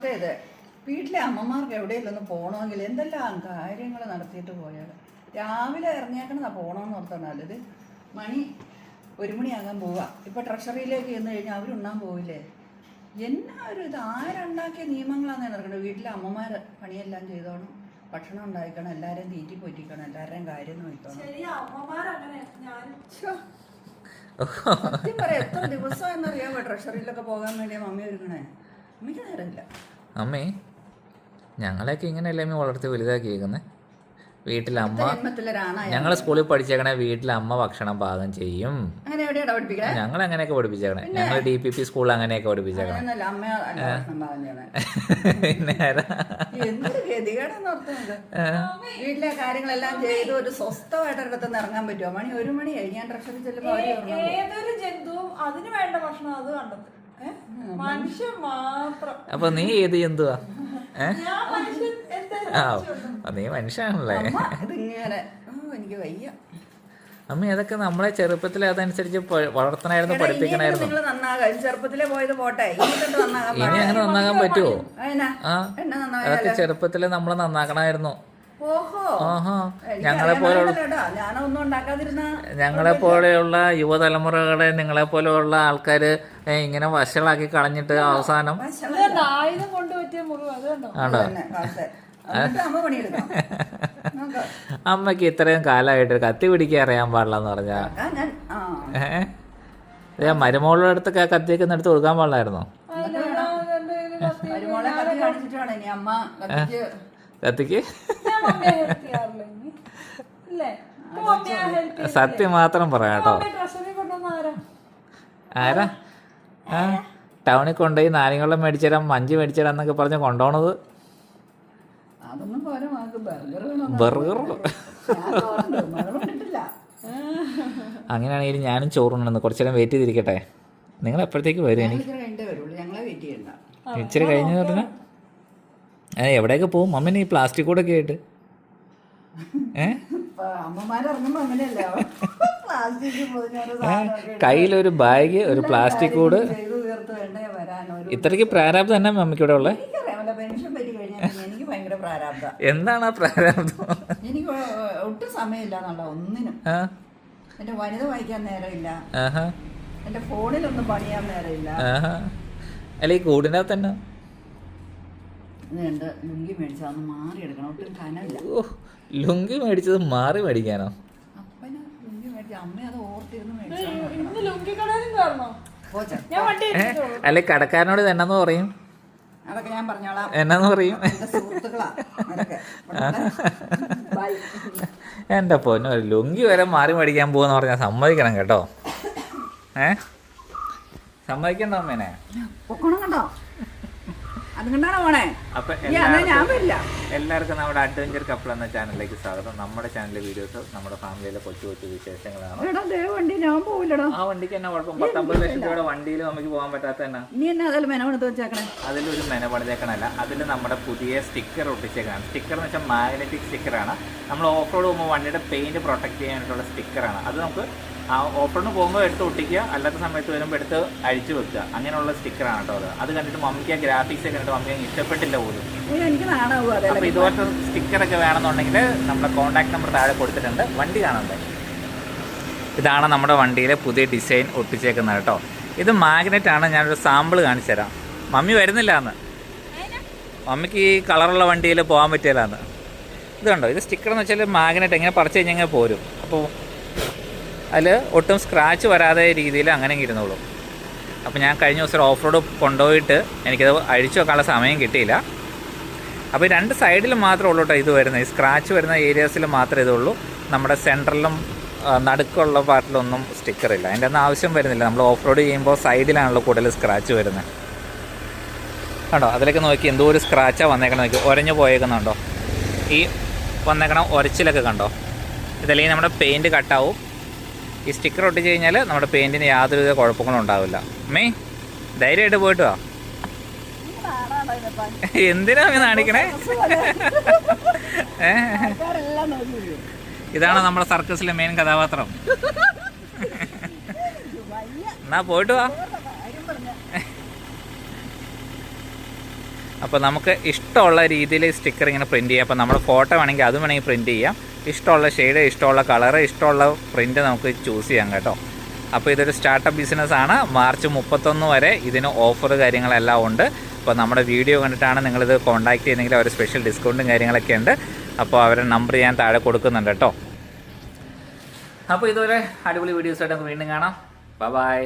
അതെ അതെ. വീട്ടിലെ അമ്മമാർക്ക് എവിടെയെങ്കിലും ഒന്ന് പോകണമെങ്കിൽ എന്തെല്ലാം കാര്യങ്ങൾ നടത്തിയിട്ട് പോയാൽ രാവിലെ ഇറങ്ങിയേക്കണതാ പോകണമെന്ന് ഓർത്താണ് നല്ലത്. മണി ഒരു മണിയാകാൻ പോവാ. ഇപ്പൊ ട്രഷറിയിലേക്ക് ചെന്ന് കഴിഞ്ഞാൽ അവരുണ്ണാൻ പോവില്ലേ? എന്നാ ഒരു ഇത്? ആരുണ്ടാക്കിയ നിയമങ്ങളാണ് നടക്കുന്നത് വീട്ടിലെ അമ്മമാർ പണിയെല്ലാം ചെയ്തോണം. ഭക്ഷണം ഉണ്ടായിക്കണം. എല്ലാവരെയും തീറ്റി പൊറ്റിക്കണം. എല്ലാവരുടെയും കാര്യം നോക്കണം. സത്യം പറയാം എത്ര ദിവസം എന്നറിയാമോ ട്രഷറിയിലൊക്കെ പോകാൻ വേണ്ടി മമ്മി ഒരുക്കണേ? അമ്മയ്ക്ക് നേരമില്ല. അമ്മേ ഞങ്ങളെയൊക്കെ ഇങ്ങനെയല്ലേ അമ്മ വളർത്തി വലുതാക്കിയേക്കുന്നത് വീട്ടിൽ അമ്മ ഞങ്ങൾ ഞങ്ങൾ സ്കൂളിൽ പഠിച്ചേക്കണേ വീട്ടിൽ അമ്മ ഭക്ഷണം പാകം ചെയ്യും. ഞങ്ങൾ അങ്ങനെയൊക്കെ പഠിപ്പിച്ചേക്കണേ. ഞങ്ങൾ ഡി പി പി സ്കൂളിൽ അങ്ങനെയൊക്കെ പഠിപ്പിച്ചേക്കണേ. വീട്ടിലെ കാര്യങ്ങളെല്ലാം ചെയ്ത് ഒരു സ്വസ്ഥമായിട്ട് ഇറങ്ങാൻ പറ്റുമോ? മണി. ഏതൊരു ജന്തുവും അതിന് വേണ്ട ഭക്ഷണം അത് കണ്ടെത്തും? മനുഷ്യൻ മാത്രം. അപ്പൊ നീ ഏത് ജന്തുവാ? ആ. നീ മനുഷ്യനാണല്ലേ? ഇതിങ്ങനെ എനിക്ക് വയ്യ. അമ്മ അതൊക്കെ നമ്മളെ ചെറുപ്പത്തിൽ അതനുസരിച്ച് വളർത്തണായിരുന്നു പഠിപ്പിക്കണായിരുന്നു. ചെറുപ്പത്തിലെ പോയത് പോട്ടെ. ഇനി അങ്ങനെ നന്നാകാൻ പറ്റുമോ ആ അതൊക്കെ ചെറുപ്പത്തിലെ നമ്മളെ നമ്മൾ ഞങ്ങളെ പോലെയുള്ള. ഞങ്ങളെ പോലെയുള്ള യുവതലമുറകളെ നിങ്ങളെ പോലെയുള്ള ആൾക്കാര് ഇങ്ങനെ വഷളാക്കി കളഞ്ഞിട്ട് അവസാനം ആണോ? അമ്മയ്ക്ക് ഇത്രയും കാലമായിട്ട് കത്തി പിടിക്കാൻ അറിയാൻ പാടില്ല എന്ന് പറഞ്ഞാ ഏ? മരുമോളുടെ അടുത്തൊക്കെ കത്തിയൊക്കെ എടുത്ത് കൊടുക്കാൻ പാടില്ലായിരുന്നോ? കത്തിക്ക്? സത്യം മാത്രം പറയാം കേട്ടോ. മമ്മി ട്രഷറി കൊണ്ടുവന്ന ആരാ? ടൗണിൽ കൊണ്ടുപോയി നാരങ്ങളും മേടിച്ചരാം മഞ്ചി മേടിച്ചരാം എന്നൊക്കെ പറഞ്ഞ് കൊണ്ടോണത് അതൊന്നും പോരാ നമുക്ക് ബർഗർ അങ്ങനെയാണെങ്കിൽ ഞാനും ചോറുണ്ടെന്ന് കുറച്ചു നേരം വെയിറ്റ് ചെയ്തിരിക്കട്ടെ. നിങ്ങൾ എപ്പോഴത്തേക്ക് വരും എനിക്ക്? ഇച്ചിരി കഴിഞ്ഞു വരുള്ളൂ. ഞങ്ങളെ വെയിറ്റ് ചെയ്യണ്ട. ഇച്ചിരി കഴിഞ്ഞ് പറഞ്ഞാൽ എവിടെയൊക്കെ പോവും അമ്മ ഈ പ്ലാസ്റ്റിക് കൂടെ ഒക്കെ ആയിട്ട് ഏഹ് കയ്യിലൊരു ബാഗ് ഒരു പ്ലാസ്റ്റിക് കൂട്. ഇത്രയ്ക്ക് പ്രാരാബ്ദം തന്നെ അമ്മയ്ക്ക് ഇവിടെ ഉള്ളത് എന്താണ് ആ പ്രാരാബ്ദം? എനിക്ക് ഒട്ടും സമയമില്ല എന്നുള്ള ഒന്നിനും. എന്റെ വനിത വായിക്കാൻ നേരമില്ല. എന്റെ ഫോണിലൊന്നും പണിയാൻ നേരമില്ല. അല്ല ഈ കൂടിനകത്ത് തന്നെ ലുങ്കി ഒട്ടും കനമില്ല ഓ ലുങ്കി മേടിച്ചത് മാറി മേടിക്കാനോ? അപ്പന് ലുങ്കി മേടിച്ച അമ്മ അത് ഓർത്തിരുന്ന് അല്ലെ കടക്കാരനോട് ഇത് എന്നാന്ന് പറയും? അതൊക്കെ ഞാൻ പറഞ്ഞോളാം. എന്നാന്ന് പറയും? എന്റെ പൊന്നു ഒരു ലുങ്കി വരെ മാറി മേടിക്കാൻ പോകുന്ന പറഞ്ഞാൽ സമ്മതിക്കണം കേട്ടോ. ഏ? സമ്മതിക്കണ്ട അമ്മേനെ. കണ്ടോ? അതുകൊണ്ടാണോ പോണേ? അപ്പൊ എല്ലാവർക്കും എല്ലാവർക്കും നമ്മുടെ അഡ്വഞ്ചർ കപ്പിൾ എന്ന ചാനലിലേക്ക് സ്വാഗതം. നമ്മുടെ ചാനലിലെ വീഡിയോസ് നമ്മുടെ ഫാമിലിയിലെ കൊച്ചു കൊച്ചു വിശേഷങ്ങളാണ്. ആ വണ്ടിക്ക് തന്നെ കുഴപ്പം? പത്തൊമ്പത് ലക്ഷം രൂപയുടെ വണ്ടിയിൽ നമുക്ക് പോകാൻ പറ്റാത്ത അതിലൊരു മെന പണിതേക്കണല്ല. അതിൽ നമ്മുടെ പുതിയ സ്റ്റിക്കർ ഒട്ടിച്ചേക്കാണ്. സ്റ്റിക്കർ എന്ന് വെച്ചാൽ മാഗ്നറ്റിക് സ്റ്റിക്കറാണ് നമ്മൾ ഓഫ് റോഡ് പോകുമ്പോൾ വണ്ടിയുടെ പെയിന്റ് പ്രൊട്ടക്ട് ചെയ്യാനായിട്ടുള്ള സ്റ്റിക്കറാണ് അത് നമുക്ക് ആ ഓഫ് റോഡിന് പോകുമ്പോൾ എടുത്ത് ഒട്ടിക്കുക അല്ലാത്ത സമയത്ത് വരുമ്പോൾ എടുത്ത് അഴിച്ചു വെക്കുക. അങ്ങനെയുള്ള സ്റ്റിക്കറാണ് കേട്ടോ അത്. അത് കണ്ടിട്ട് മമ്മിക്ക് ആ ഗ്രാഫിക്സ് ഒക്കെ കണ്ടിട്ട് മമ്മിക്ക് ഇഷ്ടപ്പെട്ടില്ല പോലും. അപ്പോൾ ഇതുപോലത്തെ സ്റ്റിക്കറൊക്കെ വേണമെന്നുണ്ടെങ്കിൽ നമ്മുടെ കോൺടാക്ട് നമ്പർ താഴെ കൊടുത്തിട്ടുണ്ട്. വണ്ടി കാണണ്ടേ? ഇതാണ് നമ്മുടെ വണ്ടിയിലെ പുതിയ ഡിസൈൻ ഒട്ടിച്ചേക്കുന്നത് കേട്ടോ. ഇത് മാഗ്നറ്റ് ആണ്. ഞാനൊരു സാമ്പിൾ കാണിച്ചു തരാം. മമ്മി വരുന്നില്ല എന്ന് മമ്മിക്ക് ഈ കളറുള്ള വണ്ടിയിൽ പോകാൻ പറ്റിയല്ലാന്ന് ഇത് കണ്ടോ? ഇത് സ്റ്റിക്കർ എന്ന് വെച്ചാൽ മാഗ്നറ്റ് എങ്ങനെ പറിച്ചു കഴിഞ്ഞാൽ പോരും. അപ്പോൾ അതിൽ ഒട്ടും സ്ക്രാച്ച് വരാതെ രീതിയിൽ അങ്ങനെ ഇരുന്നോളൂ. അപ്പോൾ ഞാൻ കഴിഞ്ഞ ദിവസം ഓഫ് റോഡ് കൊണ്ടുപോയിട്ട് എനിക്കത് അഴിച്ചു വെക്കാനുള്ള സമയം കിട്ടിയില്ല. അപ്പോൾ രണ്ട് സൈഡിൽ മാത്രമേ ഉള്ളൂ കേട്ടോ ഇത് വരുന്നത്. ഈ സ്ക്രാച്ച് വരുന്ന ഏരിയാസിൽ മാത്രമേ ഇതുള്ളൂ. നമ്മുടെ സെൻട്രലിലും നടുക്കുള്ള പാർട്ടിലൊന്നും സ്റ്റിക്കർ ഇല്ല. അതിന്റെ ഒന്നും ആവശ്യം വരുന്നില്ല. നമ്മൾ ഓഫ് റോഡ് ചെയ്യുമ്പോൾ സൈഡിലാണല്ലോ കൂടുതൽ സ്ക്രാച്ച് വരുന്നത്. കണ്ടോ? അതിലേക്ക് നോക്കി എന്തോ ഒരു സ്ക്രാച്ചാണ് വന്നേക്കണം നോക്കി. ഉരഞ്ഞു പോയേക്കുന്നുണ്ടോ? ഈ വന്നേക്കണം ഉരച്ചിലൊക്കെ കണ്ടോ? ഇതല്ലെങ്കിൽ നമ്മുടെ പെയിന്റ് കട്ടാവും ഈ സ്റ്റിക്കർ ഒട്ടിച്ച് കഴിഞ്ഞാൽ നമ്മുടെ പെയിന്റിന് യാതൊരുവിധ കുഴപ്പങ്ങളും ഉണ്ടാവില്ല. മേ ധൈര്യമായിട്ട് പോയിട്ട് വാ. എന്തിനാ കാണിക്കണേ ഇതാണ് നമ്മുടെ സർക്കസിലെ മെയിൻ കഥാപാത്രം? എന്നാ പോയിട്ട് വാ. അപ്പോൾ നമുക്ക് ഇഷ്ടമുള്ള രീതിയിൽ സ്റ്റിക്കർ ഇങ്ങനെ പ്രിന്റ് ചെയ്യാം. അപ്പോൾ നമ്മുടെ ഫോട്ടോ വേണമെങ്കിൽ അതും വേണമെങ്കിൽ പ്രിന്റ് ചെയ്യാം. ഇഷ്ടമുള്ള ഷെയ്ഡ് ഇഷ്ടമുള്ള കളറ് ഇഷ്ടമുള്ള പ്രിന്റ് നമുക്ക് ചൂസ് ചെയ്യാം കേട്ടോ. അപ്പോൾ ഇതൊരു സ്റ്റാർട്ടപ്പ് ബിസിനസ് ആണ്. മാർച്ച് മുപ്പത്തൊന്ന് വരെ ഇതിന് ഓഫർ കാര്യങ്ങളെല്ലാം ഉണ്ട്. അപ്പോൾ നമ്മുടെ വീഡിയോ കണ്ടിട്ടാണ് നിങ്ങളിത് കോൺടാക്ട് ചെയ്യുന്നെങ്കിൽ അവർ സ്പെഷ്യൽ ഡിസ്കൗണ്ടും കാര്യങ്ങളൊക്കെ ഉണ്ട്. അപ്പോൾ അവരുടെ നമ്പർ ഞാൻ താഴെ കൊടുക്കുന്നുണ്ട് കേട്ടോ. അപ്പോൾ ഇതുവരെ അടിപൊളി വീഡിയോസായിട്ട് നമുക്ക് വീണ്ടും കാണാം. ബൈ